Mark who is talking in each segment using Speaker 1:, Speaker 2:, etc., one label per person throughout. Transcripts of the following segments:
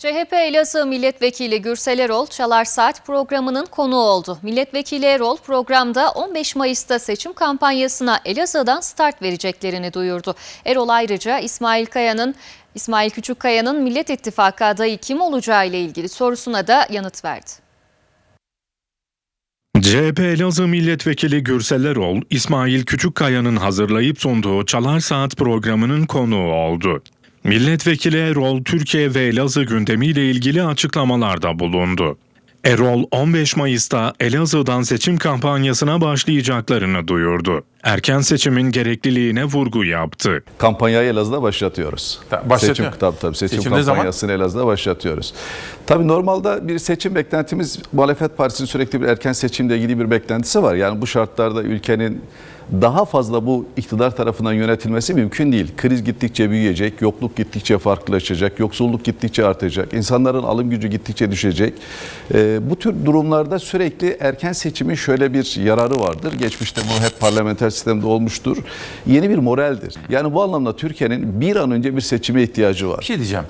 Speaker 1: CHP Elazığ Milletvekili Gürsel Erol Çalar Saat programının konuğu oldu. Milletvekili Erol programda 15 Mayıs'ta seçim kampanyasına Elazığ'dan start vereceklerini duyurdu. Erol ayrıca İsmail Kaya'nın İsmail Küçükkaya'nın Millet İttifakı adayı kim olacağı ile ilgili sorusuna da yanıt verdi.
Speaker 2: CHP Elazığ Milletvekili Gürsel Erol, İsmail Küçükkaya'nın hazırlayıp sunduğu Çalar Saat programının konuğu oldu. Milletvekili Erol, Türkiye ve Elazığ gündemiyle ilgili açıklamalarda bulundu. Erol, 15 Mayıs'ta Elazığ'dan seçim kampanyasına başlayacaklarını duyurdu. Erken seçimin gerekliliğine vurgu yaptı.
Speaker 3: kampanyayı Elazığ'da başlatıyoruz.
Speaker 4: Başlatıyor.
Speaker 3: Seçim, tabii, tabii, seçim,
Speaker 4: Seçim ne zaman?
Speaker 3: kampanyasını Elazığ'da başlatıyoruz. Tabii normalde bir seçim beklentimiz, muhalefet partisinin sürekli bir erken seçimle ilgili bir beklentisi var. Yani bu şartlarda ülkenin daha fazla bu iktidar tarafından yönetilmesi mümkün değil. Kriz gittikçe büyüyecek, yokluk gittikçe farklılaşacak, yoksulluk gittikçe artacak, insanların alım gücü gittikçe düşecek. Ee, bu tür durumlarda sürekli erken seçimin şöyle bir yararı vardır. Geçmişte bu hep parlamenter sistemde olmuştur. Yeni bir moraldir. Yani bu anlamda Türkiye'nin bir an önce bir seçime ihtiyacı
Speaker 4: Bir
Speaker 3: var.
Speaker 4: şey diyeceğim.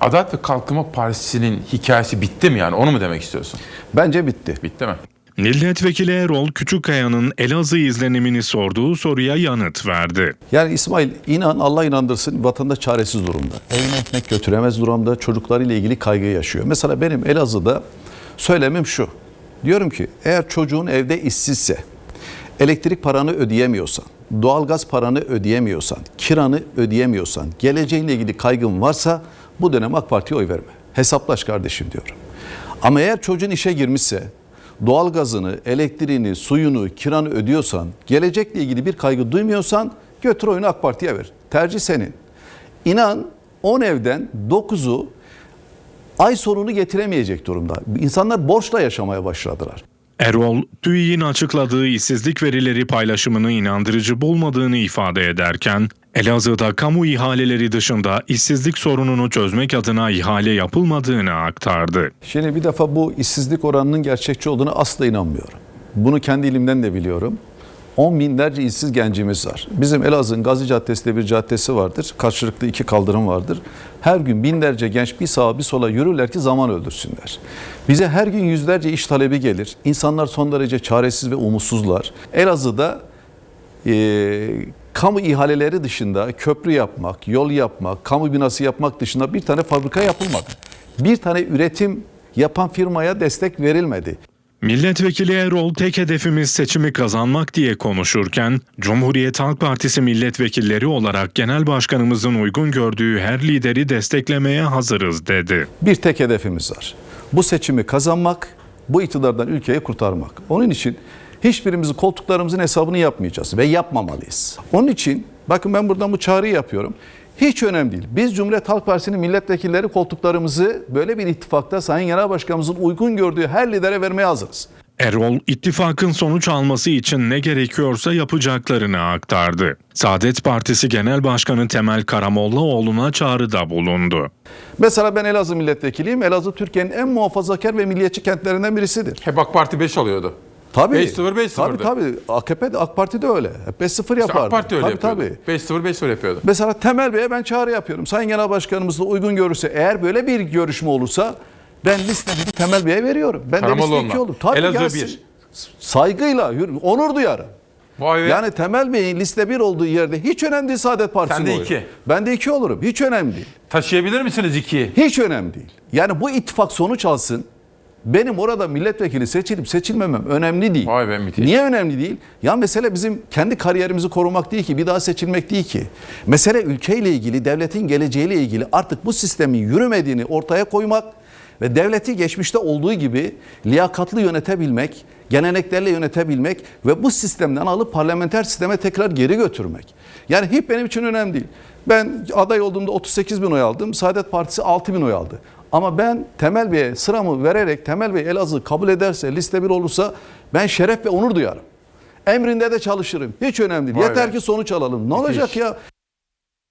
Speaker 4: Adalet ve Kalkınma Partisi'nin hikayesi bitti mi yani? Onu mu demek istiyorsun?
Speaker 3: Bence bitti.
Speaker 4: Bitti mi?
Speaker 2: Milletvekili Erol, Küçükkaya'nın Elazığ izlenimini sorduğu soruya yanıt verdi.
Speaker 3: Yani İsmail inan Allah inandırsın vatandaş çaresiz durumda. Evine ekmek götüremez durumda. Çocuklarıyla ilgili kaygı yaşıyor. Mesela benim Elazığ'da söylemim şu. Diyorum ki eğer çocuğun evde işsizse, elektrik paranı ödeyemiyorsan, doğalgaz paranı ödeyemiyorsan, kiranı ödeyemiyorsan, geleceğinle ilgili kaygın varsa bu dönem AK Parti'ye oy verme. Hesaplaş kardeşim diyorum. Ama eğer çocuğun işe girmişse, doğalgazını, elektriğini, suyunu, kiranı ödüyorsan, gelecekle ilgili bir kaygı duymuyorsan götür oyunu AK Parti'ye ver. Tercih senin. İnan 10 evden 9'u ay sonunu getiremeyecek durumda. İnsanlar borçla yaşamaya başladılar.
Speaker 2: Erol, TÜİ'nin açıkladığı işsizlik verileri paylaşımını inandırıcı bulmadığını ifade ederken, Elazığ'da kamu ihaleleri dışında işsizlik sorununu çözmek adına ihale yapılmadığını aktardı.
Speaker 3: Şimdi bir defa bu işsizlik oranının gerçekçi olduğunu asla inanmıyorum. Bunu kendi ilimden de biliyorum. 10 binlerce işsiz gencimiz var. Bizim Elazığ'ın Gazi Caddesi'nde bir caddesi vardır. Karşılıklı iki kaldırım vardır. Her gün binlerce genç bir sağa bir sola yürürler ki zaman öldürsünler. Bize her gün yüzlerce iş talebi gelir. İnsanlar son derece çaresiz ve umutsuzlar. Elazığ'da e, kamu ihaleleri dışında köprü yapmak, yol yapmak, kamu binası yapmak dışında bir tane fabrika yapılmadı. Bir tane üretim yapan firmaya destek verilmedi.
Speaker 2: Milletvekili Erol tek hedefimiz seçimi kazanmak diye konuşurken, Cumhuriyet Halk Partisi milletvekilleri olarak genel başkanımızın uygun gördüğü her lideri desteklemeye hazırız dedi.
Speaker 3: Bir tek hedefimiz var. Bu seçimi kazanmak, bu iktidardan ülkeyi kurtarmak. Onun için hiçbirimizi koltuklarımızın hesabını yapmayacağız ve yapmamalıyız. Onun için bakın ben buradan bu çağrıyı yapıyorum. Hiç önemli değil. Biz Cumhuriyet Halk Partisi'nin milletvekilleri koltuklarımızı böyle bir ittifakta Sayın Genel Başkanımızın uygun gördüğü her lidere vermeye hazırız.
Speaker 2: Erol, ittifakın sonuç alması için ne gerekiyorsa yapacaklarını aktardı. Saadet Partisi Genel Başkanı Temel Karamollaoğlu'na çağrıda bulundu.
Speaker 3: Mesela ben Elazığ milletvekiliyim. Elazığ Türkiye'nin en muhafazakar ve milliyetçi kentlerinden birisidir.
Speaker 4: Hep AK Parti 5 alıyordu.
Speaker 3: Tabii.
Speaker 4: 5-0, 5-0'dı.
Speaker 3: Tabii tabii. AKP de AK Parti de öyle. Hep 5-0
Speaker 4: İşte
Speaker 3: yapardı.
Speaker 4: AK Parti öyle
Speaker 3: tabii,
Speaker 4: yapıyordu.
Speaker 3: tabii.
Speaker 4: 5-0 5-0 yapıyordu.
Speaker 3: Mesela Temel Bey'e ben çağrı yapıyorum. Sayın Genel Başkanımız da uygun görürse eğer böyle bir görüşme olursa ben listemi Temel Bey'e veriyorum. Ben de liste
Speaker 4: Karamollaoğlu'na.
Speaker 3: iki olur. Tabii
Speaker 4: Elazığ
Speaker 3: gelsin.
Speaker 4: bir.
Speaker 3: Saygıyla, hür- onur duyarım.
Speaker 4: Vay be.
Speaker 3: Yani Temel Bey'in liste bir olduğu yerde hiç önemli değil Saadet Partisi'nin
Speaker 4: Sen de
Speaker 3: oyu.
Speaker 4: iki.
Speaker 3: Ben de iki olurum. Hiç önemli değil.
Speaker 4: Taşıyabilir misiniz 2'yi?
Speaker 3: Hiç önemli değil. Yani bu ittifak sonuç alsın. Benim orada milletvekili seçilip seçilmemem önemli değil.
Speaker 4: Vay be, müthiş.
Speaker 3: Niye önemli değil? Ya mesele bizim kendi kariyerimizi korumak değil ki, bir daha seçilmek değil ki. Mesele ülkeyle ilgili, devletin geleceğiyle ilgili artık bu sistemin yürümediğini ortaya koymak ve devleti geçmişte olduğu gibi liyakatlı yönetebilmek, geleneklerle yönetebilmek ve bu sistemden alıp parlamenter sisteme tekrar geri götürmek. Yani hiç benim için önemli değil. Ben aday olduğumda 38 bin oy aldım. Saadet Partisi 6 bin oy aldı. Ama ben Temel Bey'e sıramı vererek Temel Bey Elazığ kabul ederse, liste bir olursa ben şeref ve onur duyarım. Emrinde de çalışırım. Hiç önemli değil.
Speaker 4: Vay
Speaker 3: Yeter
Speaker 4: be.
Speaker 3: ki sonuç alalım. Ne olacak ya?